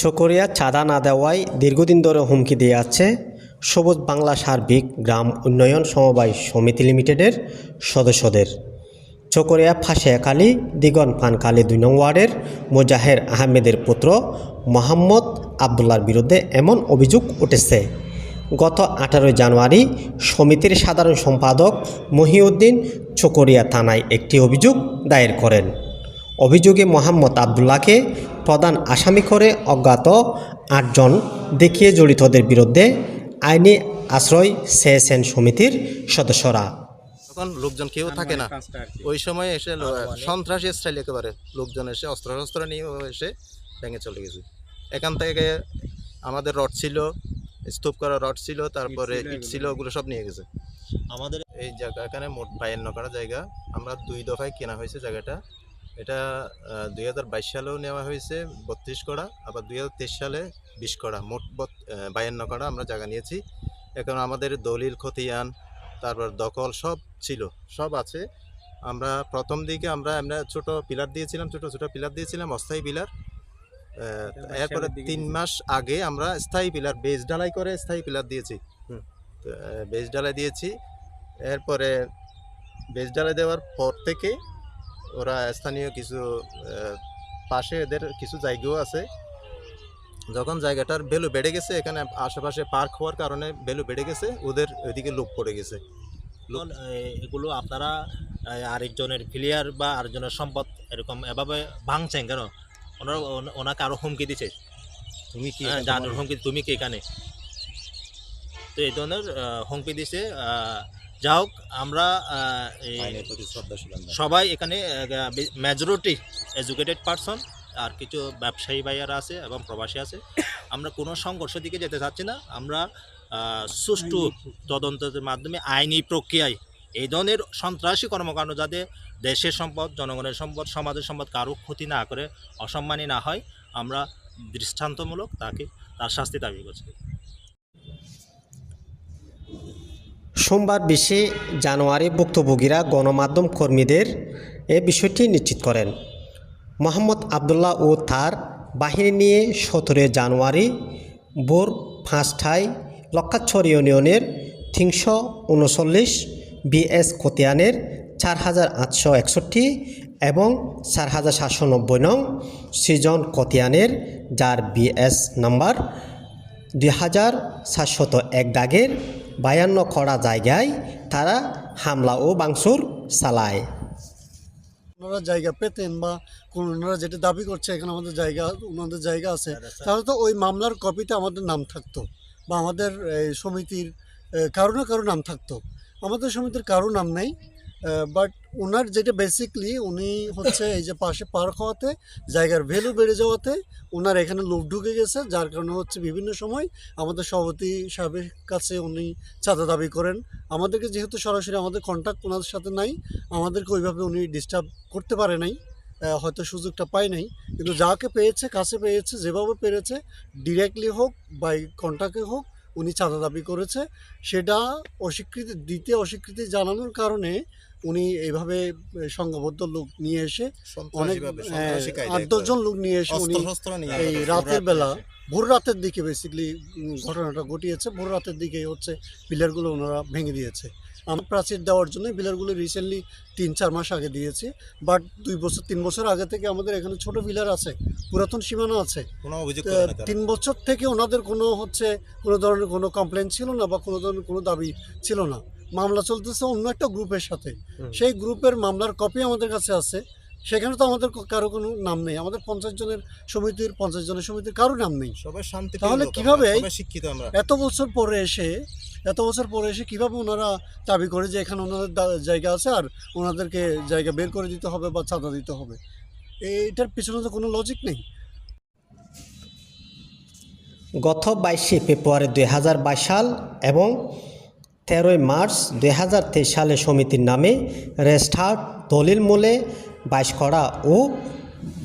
চকরিয়া চাঁদা না দেওয়ায় দীর্ঘদিন ধরে হুমকি দিয়ে আছে সবুজ বাংলা সার্বিক গ্রাম উন্নয়ন সমবায় সমিতি লিমিটেডের সদস্যদের। চকরিয়া ফাঁসিয়াখালী, দিগন পানখালী দুই নং ওয়ার্ডের মোজাহের আহমেদের পুত্র মোহাম্মদ আবদুল্লার বিরুদ্ধে এমন অভিযোগ উঠেছে। গত আঠারোই জানুয়ারি সমিতির সাধারণ সম্পাদক মহিউদ্দিন চকরিয়া থানায় একটি অভিযোগ দায়ের করেন। অভিযোগে মোহাম্মদ আবদুল্লাহকে প্রধান আসামি করে অজ্ঞাত আটজন দেখিয়ে জড়িতদের বিরুদ্ধে আইনি আশ্রয় চেয়েছেন সমিতির সদস্যরা। তখন লোকজন কেউ থাকে না। ওই সময় এসে সন্ত্রাসী স্টাইল একেবারে। লোকজন এসে অস্ত্র শস্ত্র নিয়ে এসে ভেঙে চলে গেছে। এখান থেকে আমাদের রড ছিল স্তূপ করা রড ছিল তারপরে ইট ছিল ওগুলো সব নিয়ে গেছে। আমাদের এই জায়গা এখানে মোট বায়ান্ন করা জায়গা। আমরা দুই দফায় কেনা হয়েছে জায়গাটা। এটা দুই হাজার বাইশ সালেও নেওয়া হয়েছে বত্রিশ কড়া আবার দুই হাজার তেইশ সালে বিশ কড়া মোট বায়ান্ন কড়া আমরা জায়গা নিয়েছি। এখন আমাদের দলিল খতিয়ান তারপর দখল সব ছিল সব আছে। আমরা প্রথম দিকে আমরা আমরা ছোট পিলার দিয়েছিলাম ছোট ছোট পিলার দিয়েছিলাম অস্থায়ী পিলার। এরপরে তিন মাস আগে আমরা স্থায়ী পিলার বেজ ঢালাই করে স্থায়ী পিলার দিয়েছি। বেজ ঢালাই দিয়েছি। এরপরে বেজ ঢালাই দেওয়ার পর থেকে ওরা স্থানীয় কিছু পাশে এদের কিছু জায়গাও আছে। যখন জায়গাটার ভ্যালু বেড়ে গেছে এখানে আশেপাশে পার্ক হওয়ার কারণে ভ্যালু বেড়ে গেছে ওদের ওইদিকে লোক পড়ে গেছে। এগুলো আপনারা আরেকজনের প্লেয়ার বা আরেকজনের সম্পদ এরকম এভাবে ভাঙছেন কেন? ওনারা ওনাকে আরও হুমকি দিচ্ছে তুমি কি হ্যাঁ, হুমকি তুমি কি এখানে? তো এই ধরনের হুমকি দিছে। যা হোক আমরা। সবাই এখানে মেজরিটি এডুকেটেড পারসন আর কিছু ব্যবসায়ী ভাইয়ারা আছে এবং প্রবাসী আছে। আমরা কোনো সংঘর্ষ দিকে যেতে চাচ্ছি না। আমরা সুষ্ঠু তদন্তের মাধ্যমে আইনি প্রক্রিয়ায় এই ধরনের সন্ত্রাসী কর্মকাণ্ড যাতে দেশের সম্পদ জনগণের সম্পদ সমাজের সম্পদ কারও ক্ষতি না করে অসম্মানী না হয় আমরা দৃষ্টান্তমূলক তাকে তার শাস্তি দাবি করছি। সোমবার বিশে জানুয়ারি ভুক্তভোগীরা গণমাধ্যম কর্মীদের এ বিষয়টি নিশ্চিত করেন। মোহাম্মদ আবদুল্লাহ ও তার বাহিনী নিয়ে সতেরোই জানুয়ারি ভোর পাঁচটায় লক্ষাচ্ছর ইউনিয়নের তিনশো উনচল্লিশ বিএস খতিয়ানের চার হাজার আটশো একষট্টি এবং চার হাজার সাতশো নব্বই নং সৃজন কতিয়ানের যার বিএস নাম্বার দুই হাজার সাতশত এক দাগের বায়ান্ন খরা জায়গায় তারা হামলা ও বাংসুর চালায়। ওনারা জায়গা পেতেন বা কোন ওনারা যেটা দাবি করছে, এখানে আমাদের জায়গা, ওনাদের জায়গা আছে। তাহলে তো ওই মামলার কপিটা আমাদের নাম থাকতো বা আমাদের সমিতির কারও না কারও নাম থাকতো। আমাদের সমিতির কারও নাম নেই বাট ওনার যেটা বেসিকলি উনি হচ্ছে এই যে পাশে পার্ক হওয়াতে জায়গার ভ্যালু বেড়ে যাওয়াতে ওনার এখানে লোভ ঢুকে গেছে, যার কারণে হচ্ছে বিভিন্ন সময় আমাদের সভাপতি সাহেবের কাছে উনি চাঁদা দাবি করেন। আমাদেরকে যেহেতু সরাসরি আমাদের কন্ট্যাক্ট ওনাদের সাথে নাই, আমাদেরকে ওইভাবে উনি ডিস্টার্ব করতে পারে নাই হয়তো সুযোগটা পায় নাই। কিন্তু যাকে পেয়েছে, কাছে পেয়েছে, যেভাবে পেরেছে ডিরেক্টলি হোক বাই কন্ট্যাক্টে হোক উনি চাঁদা দাবি করেছে। সেটা অস্বীকৃতি দিতে অস্বীকৃতি জানানোর কারণে উনি এইভাবে সংঘবদ্ধ লোক নিয়ে এসে অনেক সন্ত্রাসী আট দশজন লোক নিয়ে এসে উনি এই রাতের বেলা ভোর রাতের দিকে বেসিকলি ঘটনাটা ঘটিয়েছে। ভোর রাতের দিকে হচ্ছে পিলারগুলো ওনারা ভেঙে দিয়েছে। আমরা প্রাচীর দেওয়ার জন্য পিলারগুলো রিসেন্টলি তিন চার মাস আগে দিয়েছি বাট দুই বছর তিন বছর আগে থেকে আমাদের এখানে ছোট পিলার আছে পুরাতন সীমানা আছে। তিন বছর থেকে ওনাদের কোনো হচ্ছে কোনো ধরনের কোনো কমপ্লেন ছিল না বা কোনো ধরনের কোনো দাবি ছিল না। মামলা চলতেছে অন্য একটা গ্রুপের সাথে। সেই গ্রুপের মামলার কপি আমাদের কাছে আছে। সেখানে তো আমাদের কারও কোনো নাম নেই। আমাদের পঞ্চাশ জনের সমিতির পঞ্চাশ জনের সমিতির কারও নাম নেই। সবাই শান্তি তাহলে কীভাবে শিক্ষিত আমরা? এত বছর পরে এসে এত বছর পরে এসে কীভাবে ওনারা দাবি করে যে এখানে ওনাদের জায়গা আছে আর ওনাদেরকে জায়গা বের করে দিতে হবে বা চাঁদা দিতে হবে? এইটার পিছনে তো কোনো লজিক নেই। গত বাইশে ফেব্রুয়ারি দুই হাজার বাইশ সাল এবং তেরোই মার্চ দুই হাজার তেইশ সালে সমিতির নামে রেস্টার্ট দলিল মূলে বাইশ ও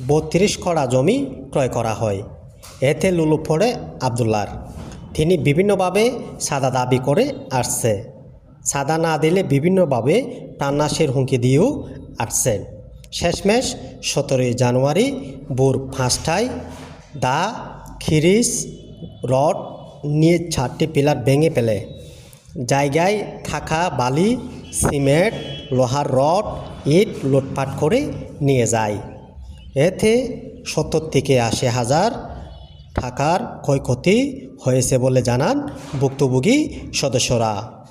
বত্রিশ করা জমি ক্রয় করা হয়। এতে লুলু পড়ে আবদুল্লার তিনি বিভিন্নভাবে সাদা দাবি করে আসছে। সাদা না দিলে বিভিন্নভাবে প্রাণনাশের হুমকি দিয়েও আসছেন। শেষমেশ সতেরোই জানুয়ারি ভোর পাঁচটায় দা খিরিস রড নিয়ে চারটি পিলার ভেঙে ফেলে। জায়গায় থাকা বালি, সিমেন্ট লোহার রড, ইট লুটপাট করে নিয়ে যায়। এতে সত্তর থেকে আশি হাজার টাকার ক্ষয়ক্ষতি হয়েছে বলে জানান ভুক্তভোগী সদস্যরা।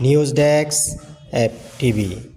News desk, F TV.